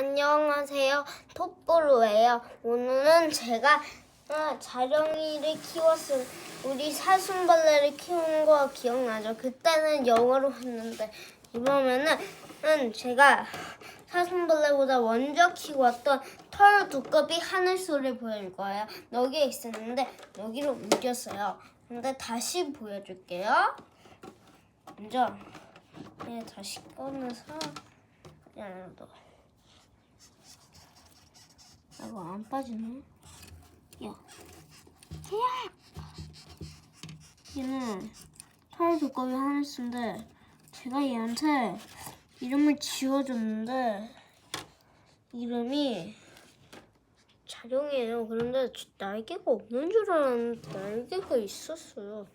안녕하세요. 톱브루예요. 오늘은 제가 아, 자령이를 키웠어요. 우리 사슴벌레를 키우는 거 기억나죠? 그때는 영어로 했는데 이번에는 은 제가 사슴벌레보다 먼저 키웠던 털 두꺼비 하늘소를 보여줄 거예요. 여기에 있었는데 여기로 옮겼어요. 근데 다시 보여줄게요. 먼저 얘 다시 꺼내서 그냥 너. 이거 안 빠지네. 야, 야. 얘는 털 두꺼비 하늘수인데 제가 얘한테 이름을 지어줬는데 이름이 자룡이에요. 그런데 날개가 없는 줄 알았는데 날개가 있었어요.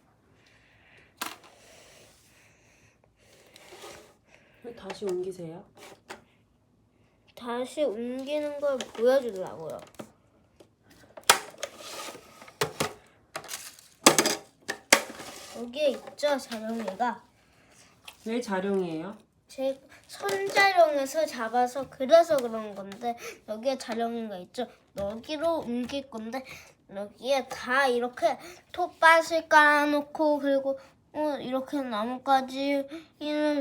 왜 다시 옮기세요? 다시 옮기는 걸 보여주려고요. 여기에 있죠, 자룡이가. 왜 자룡이에요? 제 손자룡에서 잡아서 그래서 그런 건데 여기에 자룡이가 있죠. 여기로 옮길 건데 여기에 다 이렇게 톱밭을 깔아놓고 그리고 어, 이렇게 나뭇가지를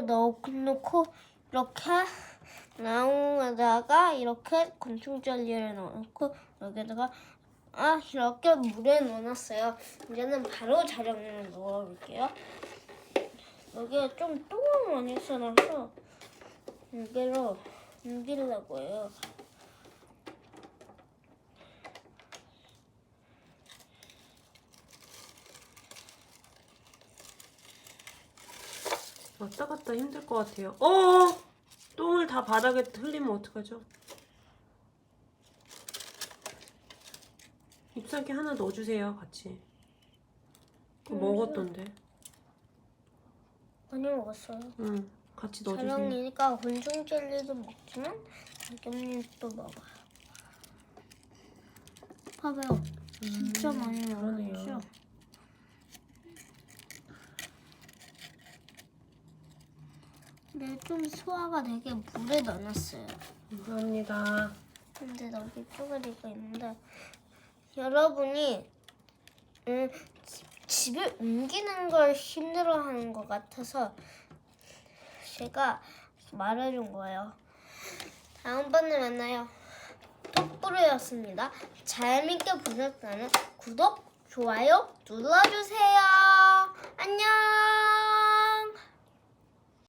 넣고 이렇게 나무에다가 이렇게 곤충 젤리를 넣고 여기다가 아 이렇게 물에 넣어놨어요. 이제는 바로 자령을 넣어볼게요. 여기에 좀 똥을 많이 써놔서 여기로 옮기려고 해요. 왔다 갔다 힘들 것 같아요. 어! 똥을 다 바닥에 흘리면 어떡하죠? 잎사귀 하나 넣어주세요, 같이. 그거 먹었던데. 많이 먹었어요. 응, 같이 넣어주세요. 자령이니까 곤충 젤리도 먹지만 낙엽잎도 먹어요. 봐봐요. 진짜 많이 그러네요. 좀 소화가 되게 물에 넣어놨어요. 감사합니다. 근데 여기 쪼가리가 있는데 여러분이 음, 집- 집을 옮기는 걸 힘들어하는 것 같아서 제가 말해준 거예요. 다음번에 만나요. 톡브루였습니다. 재밌게 보셨다면 구독, 좋아요 눌러주세요. 안녕.